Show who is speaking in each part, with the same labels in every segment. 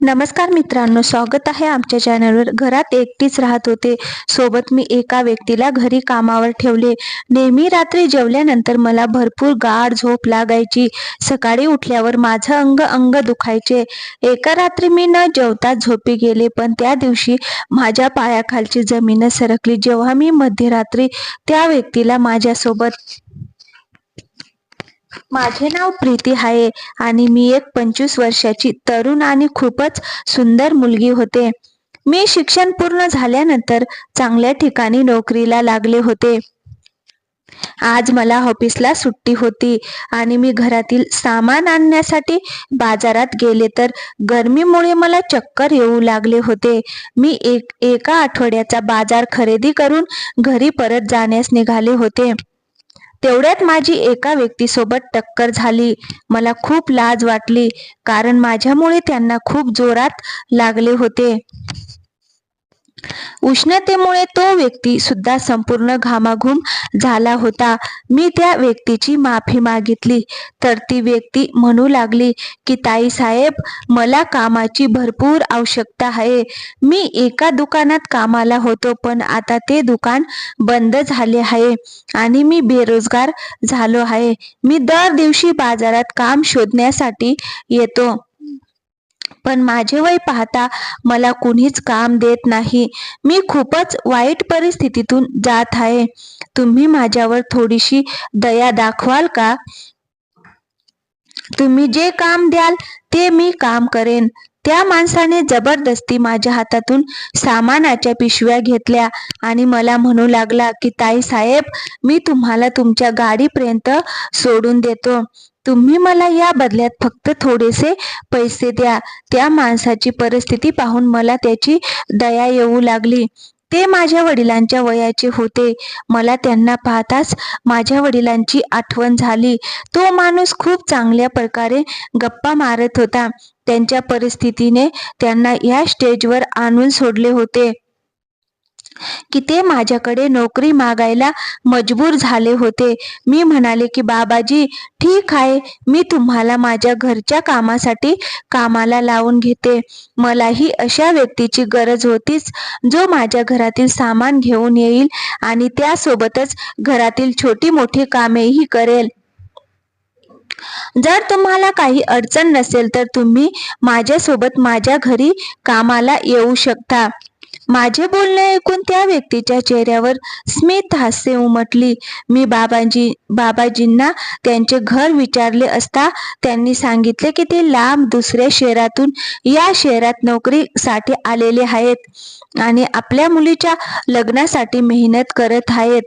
Speaker 1: नमस्कार मित्रांनो स्वागत आहे आमच्या चॅनलवर घरात एकटीच राहत होते. सोबत मी एका व्यक्तीला घरी कामावर ठेवले. नेहमी रात्री जेवल्यानंतर मला भरपूर गाढ झोप लागायची. सकाळी उठल्यावर माझं अंग अंग दुखायचे. एका रात्री मी न जेवता झोपी गेले पण त्या दिवशी माझ्या पायाखालची जमीन सरकली. जेव्हा मी मध्यरात्री त्या व्यक्तीला माझ्यासोबत माझे नाव प्रीती आहे आणि मी एक पंचवीस वर्षाची तरुण आणि खूपच सुंदर मुलगी होते. मी शिक्षण पूर्ण झाल्यानंतर चांगल्या ठिकाणी नोकरीला लागले होते. आज मला ऑफिसला सुट्टी होती आणि मी घरातील सामान आणण्यासाठी बाजारात गेले तर गरमीमुळे मला चक्कर येऊ लागले होते. मी एक एका आठवड्याचा बाजार खरेदी करून घरी परत जाण्यास निघाले होते. तेवढ्यात माझी एका व्यक्तीसोबत टक्कर झाली. मला खूप लाज वाटली कारण माझ्यामुळे त्यांना खूप जोरात लागले होते. उष्णतेमुळे तो व्यक्ती सुद्धा संपूर्ण घामाघूम झाला होता. मी त्या व्यक्तीची माफी मागितली. तर ती व्यक्ती म्हणू लागली की ताई साहेब मला कामाची भरपूर आवश्यकता आहे. मी एका दुकानात कामाला होतो पण आता ते दुकान बंद झाले आहे आणि मी बेरोजगार झालो आहे. मी दर दिवशी बाजारात काम शोधण्यासाठी येतो. पण माझे वय पाहता मला कुणीच काम देत नाही. मी खूपच वाईट परिस्थितीतून जात आहे. तुम्ही माझ्यावर थोडीशी दया दाखवाल का? तुम्ही जे काम द्याल ते मी काम करेन. त्या माणसाने जबरदस्ती माझ्या हातातून सामानाच्या पिशव्या घेतल्या आणि मला म्हणू लागला की ताई साहेब मी तुम्हाला तुमच्या गाडीपर्यंत सोडून देतो. तुम्ही मला या बदल्यात फक्त थोडेसे पैसे द्या. त्या माणसाची परिस्थिती पाहून मला त्याची दया येऊ लागली. ते माझ्या वडिलांच्या वयाचे होते. मला त्यांना पाहताच माझ्या वडिलांची आठवण झाली. तो माणूस खूप चांगल्या प्रकारे गप्पा मारत होता. त्यांच्या परिस्थितीने त्यांना या स्टेजवर आणून सोडले होते. की ते माझ्याकडे नोकरी मागायला मजबूर झाले होते. मी म्हणाले की बाबाजी ठीक आहे मी तुम्हाला माझ्या घरच्या कामासाठी कामाला लावून घेते. मलाही अशा व्यक्तीची गरज होतीच जो माझ्या घरातील सामान घेऊन येईल आणि त्यासोबतच घरातील छोटी मोठी कामेही करेल. जर तुम्हाला काही अडचण नसेल तर तुम्ही माझ्यासोबत माझ्या घरी कामाला येऊ शकता. माझे बोलणे ऐकून त्या व्यक्तीच्या चेहऱ्यावर स्मित हास्य उमटली. मी बाबाजी बाबाजींना त्यांचे घर विचारले असता त्यांनी सांगितले की ते लांब दुसऱ्या शहरातून या शहरात नोकरीसाठी आलेले आहेत आणि आपल्या मुलीच्या लग्नासाठी मेहनत करत आहेत.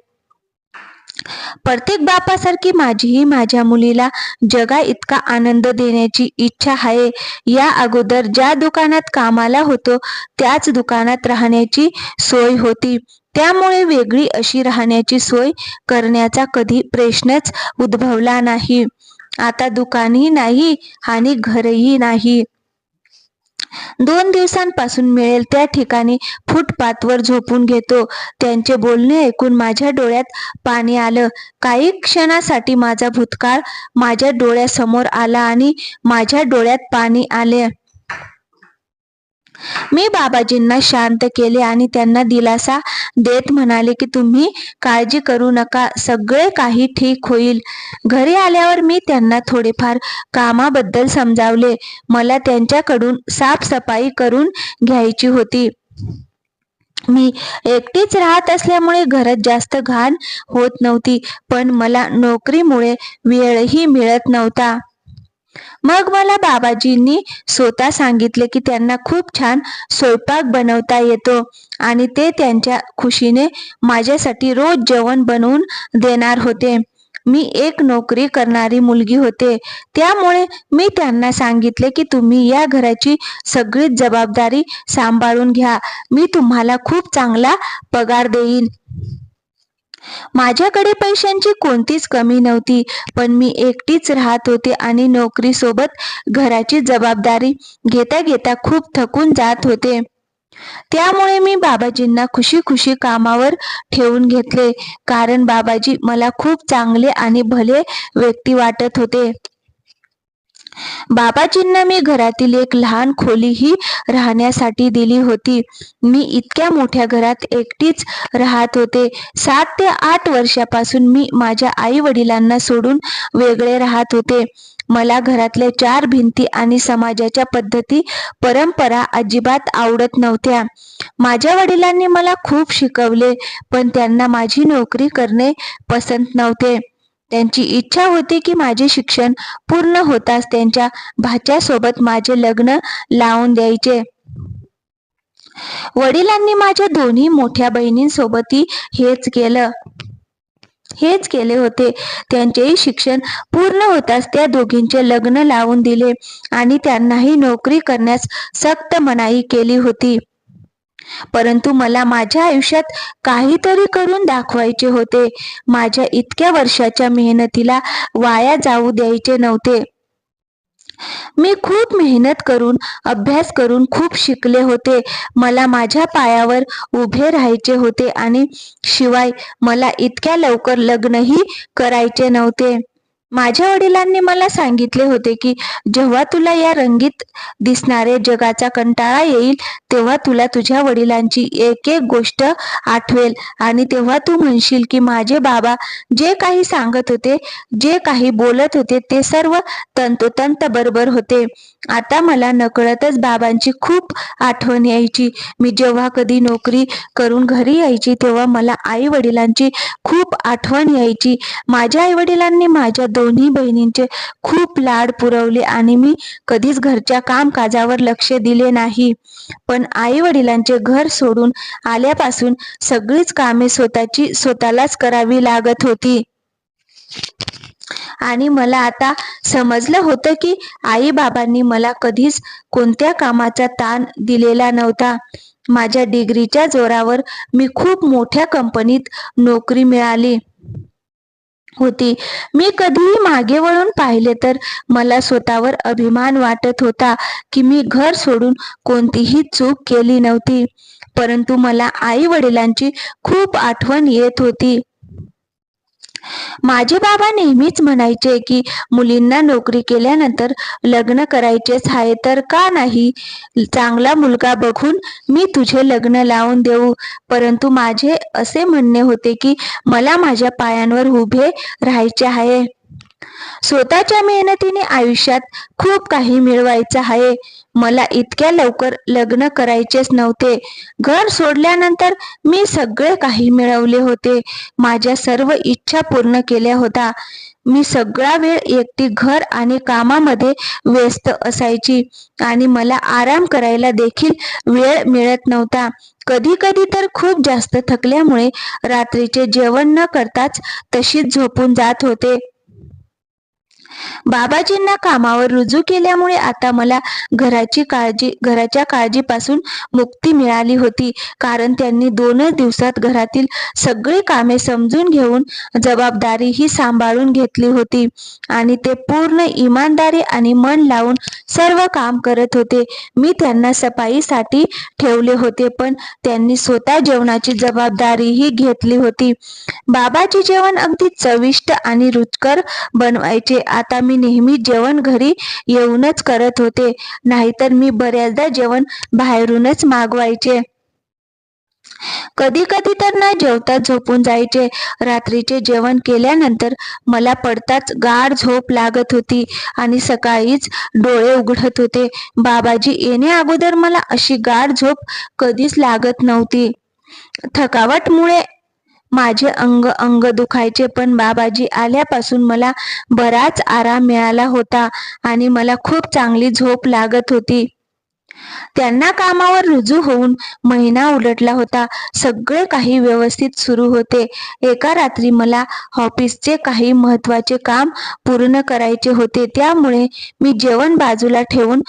Speaker 1: प्रत्येक बापासारखी माझीही माझ्या मुलीला जगा इतका आनंद देण्याची इच्छा आहे. या अगोदर ज्या दुकानात कामाला होतो त्याच दुकानात राहण्याची सोय होती. त्यामुळे वेगळी अशी राहण्याची सोय करण्याचा कधी प्रश्नच उद्भवला नाही. आता दुकानही नाही आणि घरही नाही. दोन दिवसांपासून मिळेल त्या ठिकाणी फुटपाथवर झोपून घेतो. त्यांचे बोलणे ऐकून माझ्या डोळ्यात पाणी आलं. काही क्षणासाठी माझा भूतकाळ माझ्या डोळ्यासमोर आला आणि माझ्या डोळ्यात पाणी आले. मी बाबाजींना शांत केले आणि त्यांना दिलासा देत म्हणाले की तुम्ही काळजी करू नका सगळे काही ठीक होईल. घरी आल्यावर मी त्यांना थोडेफार कामाबद्दल समजावले. मला त्यांच्याकडून साफसफाई करून घ्यायची होती. मी एकटीच राहत असल्यामुळे घरात जास्त घाण होत नव्हती पण मला नोकरीमुळे वेळही मिळत नव्हता. मग मला बाबाजींनी स्वतः सांगितले की त्यांना खूप छान स्वयंपाक बनवता येतो आणि ते त्यांच्या खुशीने माझ्यासाठी रोज जेवण बनवून देणार होते. मी एक नोकरी करणारी मुलगी होते. त्यामुळे मी त्यांना सांगितले की तुम्ही या घराची सगळी जबाबदारी सांभाळून घ्या. मी तुम्हाला खूप चांगला पगार देईन. माझ्याकडे पैशांची कोणतीच कमी नव्हती पण मी एकटीच राहत होते आणि नोकरीसोबत घराची जबाबदारी घेता घेता खूप थकून जात होते. त्यामुळे मी बाबाजींना खुशी खुशी कामावर ठेवून घेतले कारण बाबाजी मला खूप चांगले आणि भले व्यक्ती वाटत होते. बाबाजींना मी घरातील एक लहान खोलीही राहण्यासाठी दिली होती. मी इतक्या मोठ्या घरात एकटीच राहत होते. सात ते आठ वर्षापासून मी माझ्या आई वडिलांना सोडून वेगळे राहत होते. मला घरातल्या चार भिंती आणि समाजाच्या पद्धती परंपरा अजिबात आवडत नव्हत्या. माझ्या वडिलांनी मला खूप शिकवले पण त्यांना माझी नोकरी करणे पसंत नव्हते. त्यांची इच्छा होती की माझे शिक्षण पूर्ण होताच त्यांच्या भाच्यासोबत माझे लग्न लावून द्यायचे. वडिलांनी माझ्या दोन्ही मोठ्या बहिणींसोबतही हेच केलं. हेच केले होते. त्यांचेही शिक्षण पूर्ण होताच त्या दोघींचे लग्न लावून दिले आणि त्यांनाही नोकरी करण्यास सक्त मनाई केली होती. परंतु मला माझ्या आयुष्यात काहीतरी करून दाखवायचे होते. माझ्या इतक्या वर्षाच्या मेहनतीला वाया जाऊ द्यायचे नव्हते. मी खूप मेहनत करून अभ्यास करून खूप शिकले होते. मला माझ्या पायावर उभे राहायचे होते आणि शिवाय मला इतक्या लवकर लग्नही करायचे नव्हते. माझ्या वडिलांनी मला सांगितले होते की जेव्हा तुला या रंगीत दिसणारे जगाचा कंटाळा येईल तेव्हा तुला तुझ्या वडिलांची एक एक गोष्ट आठवेल. आणि तेव्हा तू म्हणशील की माझे बाबा जे काही सांगत होते जे काही बोलत होते ते सर्व तंतोतंत बरोबर होते. आता मला नकळतच बाबांची खूप आठवण यायची. मी जेव्हा कधी नोकरी करून घरी यायची तेव्हा मला आई वडिलांची खूप आठवण यायची. माझ्या आई वडिलांनी माझ्या दोन्ही बहिणींचे खूप लाड पुरवले आणि मी कधीच घरच्या कामकाजावर लक्ष दिले नाही. पण आई वडिलांचे घर सोडून आल्यापासून सगळीच कामे स्वतःची स्वतःलाच करावी लागत होती. आणि मला आता समजलं होतं की आई बाबांनी मला कधीच कोणत्या कामाचा ताण दिलेला नव्हता. माझ्या डिग्रीच्या जोरावर मी खूप मोठ्या कंपनीत नोकरी मिळाली. होती. मी कधीही मागे वळून पाहिले तर मला स्वतःवर अभिमान वाटत होता की मी घर सोडून कोणतीही चूक केली नव्हती. परंतु मला आई वडिलांची खूप आठवण येत होती. माझे बाबा नेहमीच म्हणायचे की मुलींना नोकरी केल्यानंतर लग्न करायचेच आहे तर का नाही? चांगला मुलगा बघून मी तुझे लग्न लावून देऊ. परंतु माझे असे म्हणणे होते की मला माझ्या पायांवर उभे राहायचे आहे. स्वतःच्या मेहनतीने आयुष्यात खूप काही मिळवायचं आहे. मला इतक्या लवकर लग्न करायचेच नव्हते. घर सोडल्यानंतर मी सगळे काही मिळवले होते. माझ्या सर्व इच्छा पूर्ण केल्या होत्या. मी सगळा वेळ एकटी घर आणि कामामध्ये व्यस्त असायची आणि मला आराम करायला देखील वेळ मिळत नव्हता. कधी कधी तर खूप जास्त थकल्यामुळे रात्रीचे जेवण न करताच तशीच झोपून जात होते. बाबाजींना कामावर रुजू केल्यामुळे आता मला घराची काळजी घराच्या काळजीपासून मुक्ती मिळाली होती. कारण त्यांनी दोनच दिवसात घरातील सगळी कामे समजून घेऊन जबाबदारी ही सांभाळून घेतली होती. आणि ते पूर्ण इमानदारी आणि मन लावून सर्व काम करत होते. मी त्यांना सफाईसाठी ठेवले होते पण त्यांनी स्वतः जेवणाची जबाबदारीही घेतली होती. बाबाचे जेवण अगदी चविष्ट आणि रुचकर बनवायचे. आता मी नेहमी जेवण घरी येऊनच करत होते. नाहीतर मी बऱ्याचदा जेवण बाहेरूनच मागवायचे. कधी कधी तर न जेवता झोपून जायचे. रात्रीचे जेवण केल्यानंतर मला पडताच गाढ झोप लागत होती आणि सकाळीच डोळे उघडत होते. बाबाजी येणे अगोदर मला अशी गाढ झोप कधीच लागत नव्हती. थकावटमुळे माझे अंग अंग दुखायचे पण बाबाजी आल्यापासून मला बराच आराम मिळाला होता आणि मला खूप चांगली झोप लागत होती. त्यांना कामावर रुजू होऊन महिना उलटला होता. सगळे काही व्यवस्थित सुरू होते. एका रात्री मला ऑफिसचे काही महत्त्वाचे काम पूर्ण करायचे होते. त्यामुळे मी जेवण बाजूला ठेवून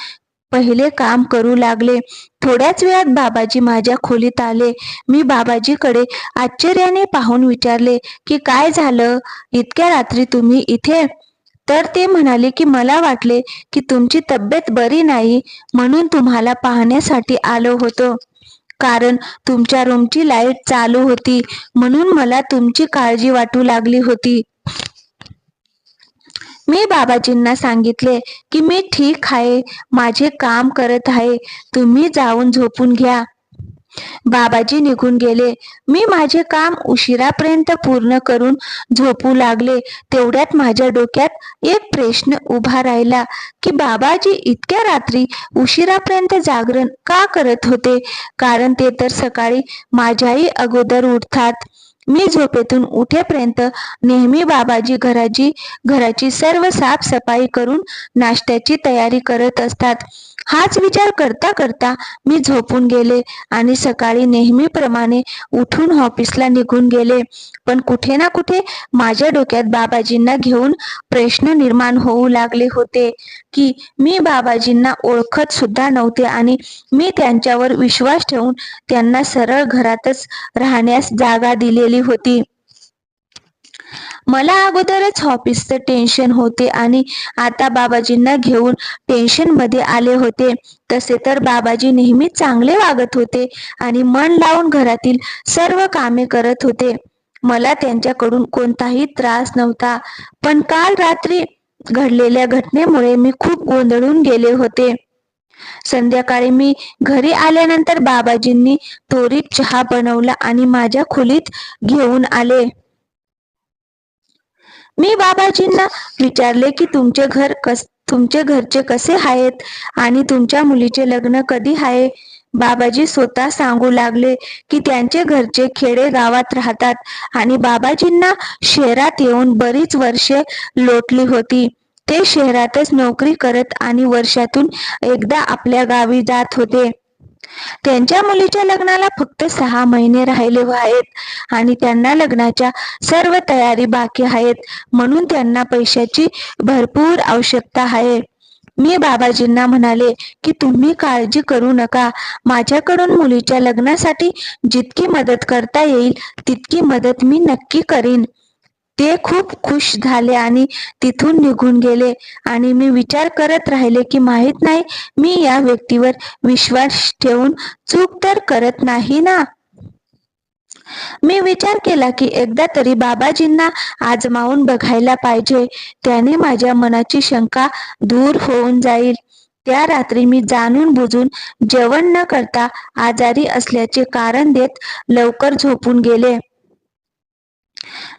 Speaker 1: पहिले काम करू लागले. थोड्याच वेळात बाबाजी माझ्या खोलीत आले. मी बाबाजीकडे आश्चर्याने पाहून विचारले की काय झालं? इतक्या रात्री तुम्ही इथे? तर ते म्हणाले की मला वाटले की तुमची तब्येत बरी नाही म्हणून तुम्हाला पाहण्यासाठी आलो होतो. कारण तुमच्या रूमची लाइट चालू होती म्हणून मला तुमची काळजी वाटू लागली होती. मी बाबाजींना सांगितले की मी ठीक आहे माझे काम करत आहे तुम्ही जाऊन झोपून घ्या. बाबाजी निघून गेले. मी माझे काम उशिरापर्यंत पूर्ण करून झोपू लागले. तेवढ्यात माझ्या डोक्यात एक प्रश्न उभा राहिला की बाबाजी इतक्या रात्री उशिरापर्यंत जागरण का करत होते? कारण ते तर सकाळी माझ्याही अगोदर उठतात. मी झोपेतून उठेपर्यंत नेहमी बाबाजी घराची घराची सर्व साफसफाई करून नाश्त्याची तयारी करत असतात. हाच विचार करता करता मी झोपून गेले आणि सकाळी नेहमीप्रमाणे उठून ऑफिसला निघून गेले. पण कुठे ना कुठे माझ्या डोक्यात बाबाजींना घेऊन प्रश्न निर्माण होऊ लागले होते. की मी बाबाजींना ओळखत सुद्धा नव्हते आणि मी त्यांच्यावर विश्वास ठेवून त्यांना सरळ घरातच राहण्यास जागा दिलेली होती. मला अगोदरच ऑफिसचं टेन्शन होते आणि आता बाबाजींना घेऊन टेन्शनमध्ये आले होते. तसे तर बाबाजी नेहमी चांगले वागत होते आणि मन लावून घरातील सर्व कामे करत होते. मला त्यांच्याकडून कोणताही त्रास नव्हता. पण काल रात्री घडलेल्या घटनेमुळे मी खूप गोंधळून गेले होते. संध्याकाळी मी घरी आल्यानंतर बाबाजींनी त्वरित चहा बनवला आणि माझ्या खोलीत घेऊन आले. मी बाबाजींना विचारले की तुमचे घर कस तुमचे घरचे कसे आहेत? आणि तुमच्या मुलीचे लग्न कधी आहे? बाबाजी स्वतः सांगू लागले की त्यांचे घरचे खेडे गावात राहतात आणि बाबाजींना शहरात येऊन बरीच वर्षे लोटली होती. ते शहरातच नोकरी करत आणि वर्षातून एकदा आपल्या गावी जात होते. त्यांच्या मुलीच्या लग्नाला फक्त सहा महिने राहिले आहेत आणि त्यांना लग्नाच्या सर्व तयारी बाकी आहेत म्हणून त्यांना पैशाची भरपूर आवश्यकता आहे. मी बाबाजींना म्हणाले की तुम्ही काळजी करू नका. माझ्याकडून मुलीच्या लग्नासाठी जितकी मदत करता येईल तितकी मदत मी नक्की करीन. ते खूप खुश झाले आणि तिथून निघून गेले. आणि मी विचार करत राहिले की माहीत नाही मी या व्यक्तीवर विश्वास ठेवून चूक तर करत नाही ना? मी विचार केला की एकदा तरी बाबाजींना आजमावून बघायला पाहिजे. त्याने माझ्या मनाची शंका दूर होऊन जाईल. त्या रात्री मी जाणून बुजून जेवण न करता आजारी असल्याचे कारण देत लवकर झोपून गेले.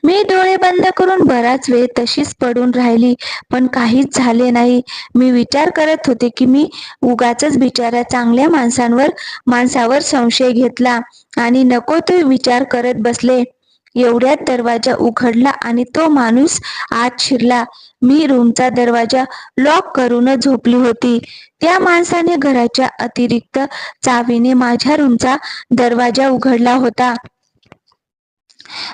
Speaker 1: मी डोळे बंद करून बराच वेळ तशीच पडून राहिली पण काहीच झाले नाही. मी विचार करत होते की मी उगाच बिचारा चांगल्या माणसांवर माणसावर संशय घेतला आणि नको तो विचार करत बसले. एवढ्यात दरवाजा उघडला आणि तो माणूस आत शिरला. मी रूमचा दरवाजा लॉक करून झोपली होती. त्या माणसाने घराच्या अतिरिक्त चावीने माझ्या रूमचा दरवाजा उघडला होता.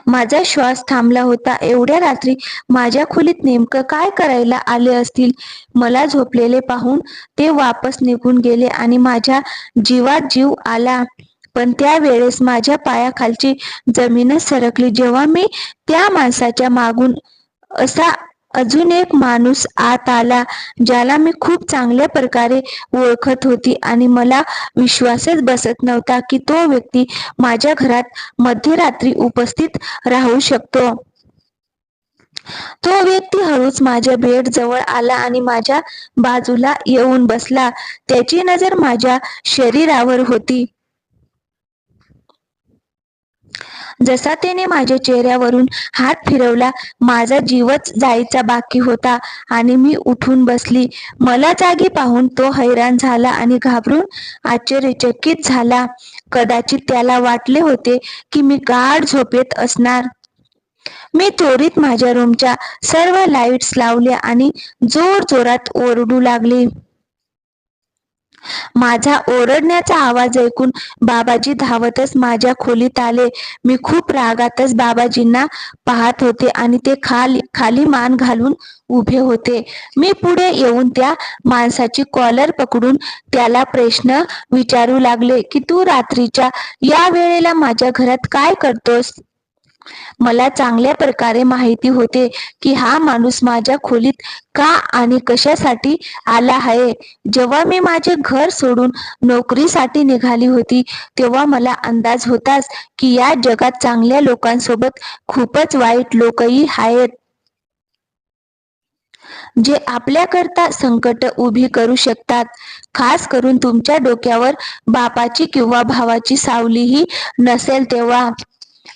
Speaker 1: माझा श्वास थांबला होता. एवढ्या रात्री माझ्या खोलीत नेमकं काय करायला आले असतील? मला झोपलेले पाहून ते वापस निघून गेले आणि माझ्या जीवात जीव आला. पण त्या वेळेस माझ्या पायाखालची जमीनच सरकली. जेव्हा मी त्या माणसाच्या मागून असा अजून एक माणूस आत आला ज्याला मी खूप चांगल्या प्रकारे ओळखत होती आणि मला विश्वासच बसत नव्हता की तो व्यक्ती माझ्या घरात मध्यरात्री उपस्थित राहू शकतो. तो व्यक्ती हळूच माझ्या बेड जवळ आला आणि माझ्या बाजूला येऊन बसला. त्याची नजर माझ्या शरीरावर होती. जसा त्याने माझ्या चेहऱ्यावरून हात फिरवला माझा जीवच जायचा बाकी होता आणि मी उठून बसली. मला जागी पाहून तो हैराण झाला आणि घाबरून आश्चर्यचकित झाला. कदाचित त्याला वाटले होते की मी गाढ झोपेत असणार. मी त्वरित माझ्या रूमच्या सर्व लाईट्स लावल्या आणि जोर जोरात ओरडू लागली. माझा ओरडण्याचा आवाज ऐकून बाबाजी धावतच माझ्या खोलीत आले. मी खूप रागातच बाबाजींना पाहत होते आणि ते खाली खाली मान घालून उभे होते. मी पुढे येऊन त्या माणसाची कॉलर पकडून त्याला प्रश्न विचारू लागले की तू रात्रीच्या या वेळेला माझ्या घरात काय करतोस? मला चांगल्या प्रकारे माहिती होते की हा माणूस माझ्या खोलीत का आणि कशासाठी आला आहे. जेव्हा मी माझे घर सोडून नोकरीसाठी निघाली होती तेव्हा मला अंदाज होताच की या जगात चांगल्या लोकांसोबत खूपच वाईट लोकही आहेत. जे आपल्याकरता संकट उभी करू शकतात खास करून तुमच्या डोक्यावर बापाची किंवा भावाची सावलीही नसेल तेव्हा.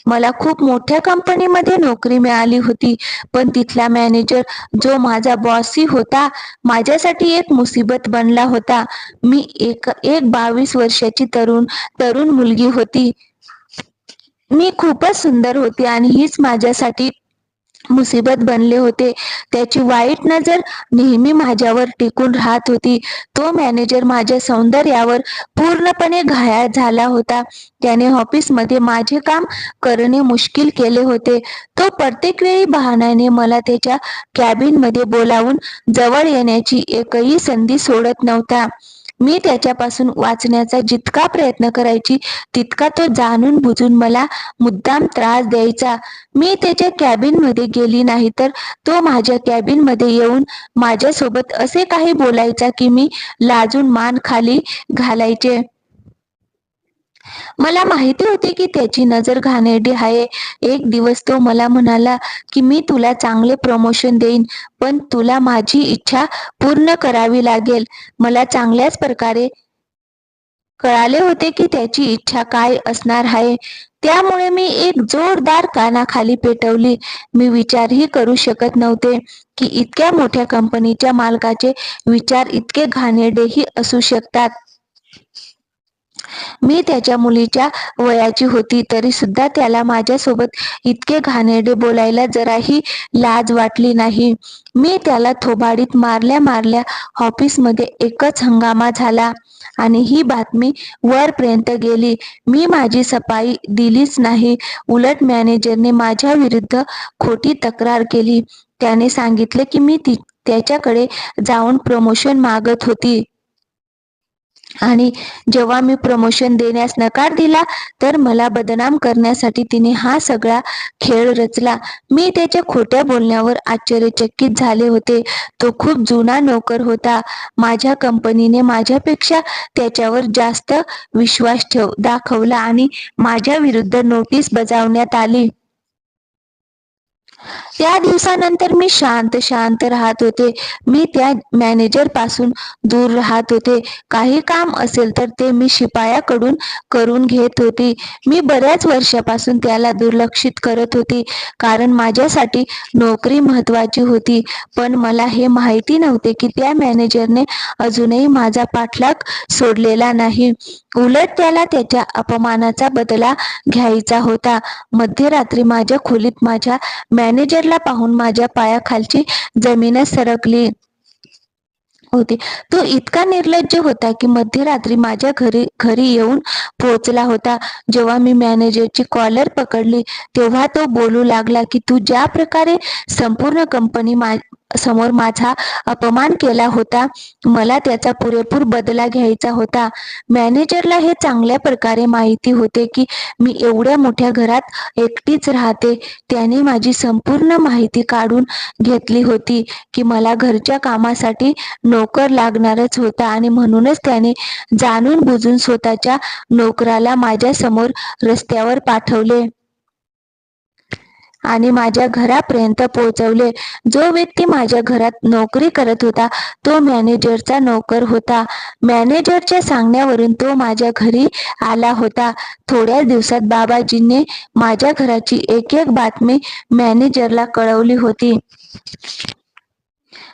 Speaker 1: मला खूप मोठ्या कंपनीमध्ये नोकरी मिळाली होती. पण तिथला मॅनेजर जो माझा बॉसही होता माझ्यासाठी एक मुसीबत बनला होता. मी एक एक बावीस वर्षाची तरुण तरुण मुलगी होती. मी खूपच सुंदर होती आणि हीच माझ्यासाठी मुसीबत बनले होते. त्याची वाईट नजर नेहमी माझ्यावर टिकून राहत होती. तो मॅनेजर माझ्या सौंदर्यावर पूर्णपणे घायाळ झाला होता. त्याने ऑफिसमध्ये माझे काम करणे मुश्किल केले होते. तो प्रत्येक वेळी बहाण्याने मला त्याच्या कॅबिनमध्ये बोलावून जवळ येण्याची एकही संधी सोडत नव्हता. मी त्याच्यापासून वाचण्याचा जितका प्रयत्न करायची तितका तो जाणून बुजून मला मुद्दाम त्रास द्यायचा. मी त्याच्या कॅबिनमध्ये गेली नाही तर तो माझ्या कॅबिनमध्ये येऊन माझ्यासोबत असे काही बोलायचा की मी लाजून मान खाली घालायचे. मला माहिती होते की त्याची नजर घाणेरडी आहे. एक दिवस तो मला म्हणाला की मी तुला चांगले प्रमोशन देईन पण तुला माझी इच्छा पूर्ण करावी लागेल. मला चांगल्याच प्रकारे कळाले होते की त्याची इच्छा काय असणार आहे. त्यामुळे मी एक जोरदार कानाखाली पेटवली. मी विचारही करू शकत नव्हते की इतक्या मोठ्या कंपनीच्या मालकाचे विचार इतके घाणेरडेही असू शकतात. मी त्याच्या मुलीच्या वयाची होती तरी सुद्धा त्याला माझ्यासोबत इतके घाणेरडे बोलायला जराही लाज वाटली नाही. मी त्याला थोबाडीत मारल्या मारल्या ऑफिसमध्ये एकच हंगामा झाला आणि ही बातमी वरपर्यंत गेली. मी माझी सफाई दिलीच नाही. उलट मॅनेजरने माझ्या विरुद्ध खोटी तक्रार केली. त्याने सांगितले की मी ती त्याच्याकडे जाऊन प्रमोशन मागत होती. आणि जेव्हा मी प्रमोशन देण्यास नकार दिला तर मला बदनाम करण्यासाठी तिने हा सगळा खेळ रचला. मी त्याच्या खोट्या बोलण्यावर आश्चर्यचकित झाले होते. तो खूप जुना नोकर होता. माझ्या कंपनीने माझ्यापेक्षा त्याच्यावर जास्त विश्वास ठेव दाखवला आणि माझ्या विरुद्ध नोटीस बजावण्यात आली. त्या दिवसानंतर मी शांत शांत राहत होते. मी त्या मॅनेजरपासून दूर राहत होते. काही काम असेल तर ते मी शिपायाकडून करून घेत होती. मी बऱ्याच वर्षापासून त्याला दुर्लक्षित करत होती. कारण माझ्यासाठी नोकरी महत्वाची होती. पण मला हे माहिती नव्हते की त्या मॅनेजरने अजूनही माझा पाठलाग सोडलेला नाही. उलट त्याला त्याच्या अपमानाचा बदला घ्यायचा होता. मध्यरात्री माझ्या खोलीत माझ्या मॅनेजरला पाहून माझ्या पायाखालची जमीनच सरकली होती. तो इतका निर्लज्ज होता की मध्यरात्री माझ्या घरी घरी येऊन पोहोचला होता. जेव्हा मी मॅनेजरची कॉलर पकडली तेव्हा तो बोलू लागला की तू ज्या प्रकारे संपूर्ण कंपनी मा समोर माझा अपमान केला होता. मला त्याचा पुरेपूर बदला घ्यायचा होता. मॅनेजरला हे चांगल्या प्रकारे माहिती होते की मी एवढ्या मोठ्या घरात एकटीच राहते. त्याने माझी संपूर्ण माहिती काढून घेतली होती की मला घरच्या कामासाठी नोकर लागणारच होता आणि म्हणूनच त्याने जाणून बुजून स्वतःच्या नोकराला माझ्यासमोर रस्त्यावर पाठवले. आणि माझ्या घरापर्यंत पोहोचवले. जो व्यक्ती माझ्या घरात नोकरी करत होता तो मॅनेजरचा नोकर होता. मॅनेजरच्या सांगण्यावरून तो माझ्या घरी आला होता. थोड्या दिवसात बाबाजींनी माझ्या घराची एक एक बातमी मॅनेजरला कळवली होती.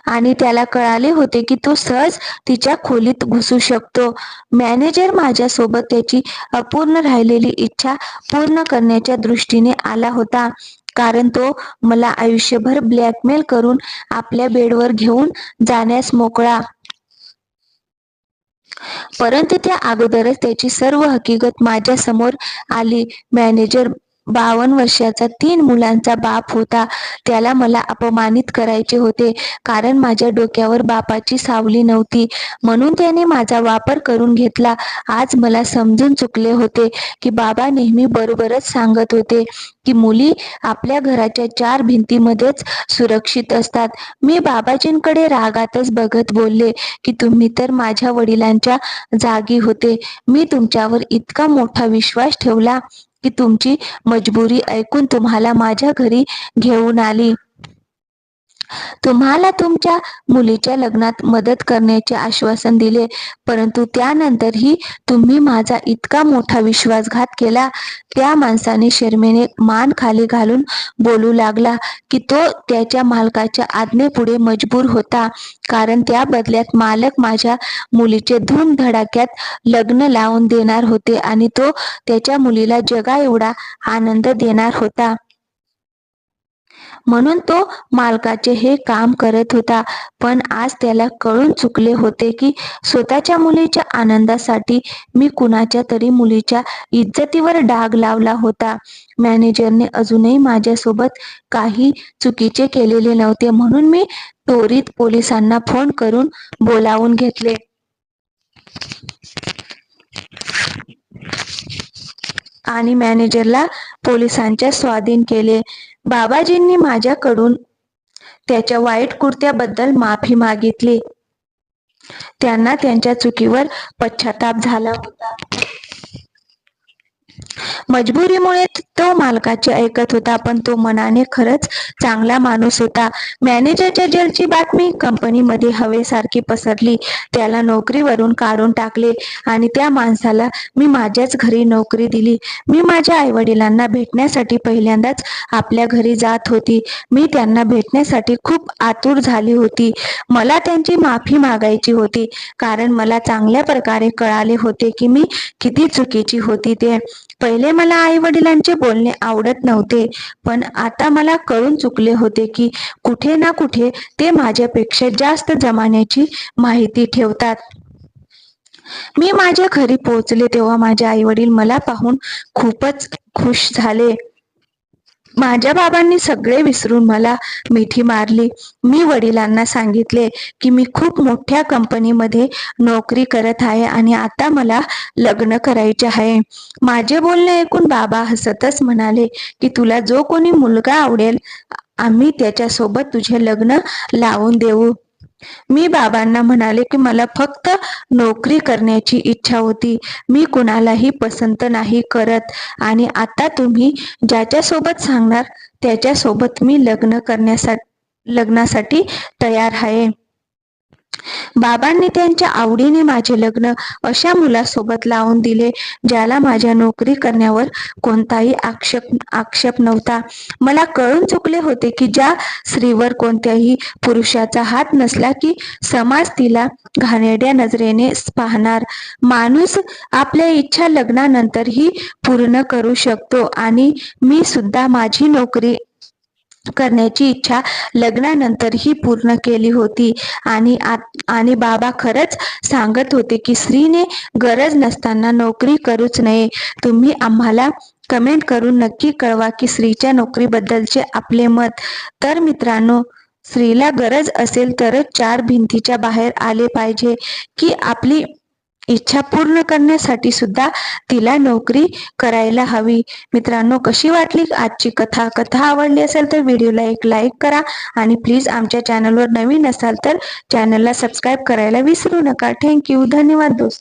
Speaker 1: आणि त्याला कळाले होते की तो सहज तिच्या खोलीत घुसू शकतो. मॅनेजर माझ्यासोबत त्याची अपूर्ण राहिलेली इच्छा पूर्ण करण्याच्या दृष्टीने आला होता. कारण तो मला आयुष्यभर ब्लॅकमेल करून आपल्या बेडवर घेऊन जाण्यास मोकळा. परंतु त्या अगोदरच त्याची सर्व हकीकत माझ्यासमोर आली. मॅनेजर बावन्न वर्षाचा तीन मुलांचा बाप होता. त्याला मला अपमानित करायचे होते. कारण माझ्या डोक्यावर बापाची सावली नव्हती. म्हणून त्याने माझा वापर करून घेतला. आज मला समजून चुकले होते की बाबा नेहमी बरोबरच सांगत होते की मुली आपल्या घराच्या चार भिंतीमध्येच सुरक्षित असतात. मी बाबाजींकडे रागातच बघत बोलले की तुम्ही तर माझ्या वडिलांच्या जागी होते. मी तुमच्यावर इतका मोठा विश्वास ठेवला. की तुमची मजबुरी ऐकून तुम्हाला माझ्या घरी घेऊन आली. तुम्हाला तुमच्या मुलीच्या लग्नात मदत करण्याचे आश्वासन दिले परंतु त्यानंतरही तुम्ही माझा इतका मोठा विश्वासघात केला त्या माणसाने शर्मेने मान खाली घालून बोलू लागला की तो त्याच्या मालकाच्या आज्ञेपुढे मजबूर होता कारण त्या बदल्यात मालक माझ्या मुलीचे धूमधडाक्यात लग्न लावून देणार होते आणि तो त्याच्या मुलीला जगा एवढा आनंद देणार होता. म्हणून तो मालकाचे हे काम करत होता. पण आज त्याला कळून चुकले होते की स्वतःच्या मुलीच्या आनंदासाठी मी कुणाच्या तरी मुलीच्या इज्जतीवर डाग लावला होता. मॅनेजरने अजूनही माझ्यासोबत काही चुकीचे केलेले नव्हते म्हणून मी त्वरित पोलिसांना फोन करून बोलावून घेतले. आणि मॅनेजरला पोलिसांच्या स्वाधीन केले. बाबाजींनी माझ्याकडून त्याच्या वाईट कृत्याबद्दल माफी मागितली. त्यांना त्यांच्या चुकीवर पश्चाताप झाला होता. मजबुरीमुळे तो मालकाचे ऐकत होता पण तो मनाने खरंच चांगला माणूस होता. मॅनेजरच्या जलची बातमी कंपनीमध्ये हवेसारखी पसरली. त्याला नोकरीवरून काढून टाकले आणि त्या माणसाला मी माझ्याच घरी नोकरी दिली. मी माझ्या आई वडिलांना भेटण्यासाठी पहिल्यांदाच आपल्या घरी जात होती. मी त्यांना भेटण्यासाठी खूप आतुर झाली होती. मला त्यांची माफी मागायची होती कारण मला चांगल्या प्रकारे कळाले होते की मी किती चुकीची होती ते. पहिले मला आई वडिलांचे बोलणे आवडत नव्हते पण आता मला कळून चुकले होते की कुठे ना कुठे ते माझ्यापेक्षा जास्त जमान्याची माहिती ठेवतात. मी माझ्या घरी पोहोचले तेव्हा माझे आई वडील मला पाहून खूपच खुश झाले. माझ्या बाबांनी सगळे विसरून मला मिठी मारली. मी वडिलांना सांगितले की मी खूप मोठ्या कंपनीमध्ये नोकरी करत आहे आणि आता मला लग्न करायचे आहे. माझे बोलणे ऐकून बाबा हसतच म्हणाले की तुला जो कोणी मुलगा आवडेल आम्ही त्याच्यासोबत तुझे लग्न लावून देऊ. मी बाबांना म्हणाले की मला फक्त नोकरी करण्याची इच्छा होती. मी कुणालाही पसंत नाही करत. आणि आता तुम्ही ज्याच्यासोबत सांगणार त्याच्यासोबत मी लग्न करण्यासाठी लग्नासाठी तयार आहे. बाबांनी त्यांच्या आवडीने माझे लग्न अशा मुलासोबत लावून दिले ज्याला माझ्या नोकरी करण्यावर कोणताही आक्षेप आक्षेप नव्हता. मला कळून चुकले होते की ज्या स्त्रीवर कोणत्याही पुरुषाचा हात नसला की समाज तिला घाणेरड्या नजरेने पाहणार. माणूस आपल्या इच्छा लग्नानंतरही पूर्ण करू शकतो आणि मी सुद्धा माझी नोकरी करण्याची इच्छा लग्नानंतरही पूर्ण केली होती. आणि आणि बाबा खरंच सांगत होते की स्त्रीने गरज नसताना नोकरी करूच नये. तुम्ही आम्हाला कमेंट करून नक्की कळवा की स्त्रीच्या नोकरीबद्दलचे आपले मत. तर मित्रांनो स्त्रीला गरज असेल तरच चार भिंतीच्या बाहेर आले पाहिजे की आपली इच्छा पूर्ण करण्यासाठी सुद्धा तिला नोकरी करायला हवी. मित्रांनो कशी वाटली आजची कथा? कथा आवडली असेल तर व्हिडिओला एक लाईक करा आणि प्लीज आमच्या चॅनलवर नवीन असाल तर चॅनलला सबस्क्राईब करायला विसरू नका. थँक्यू धन्यवाद दोस्त.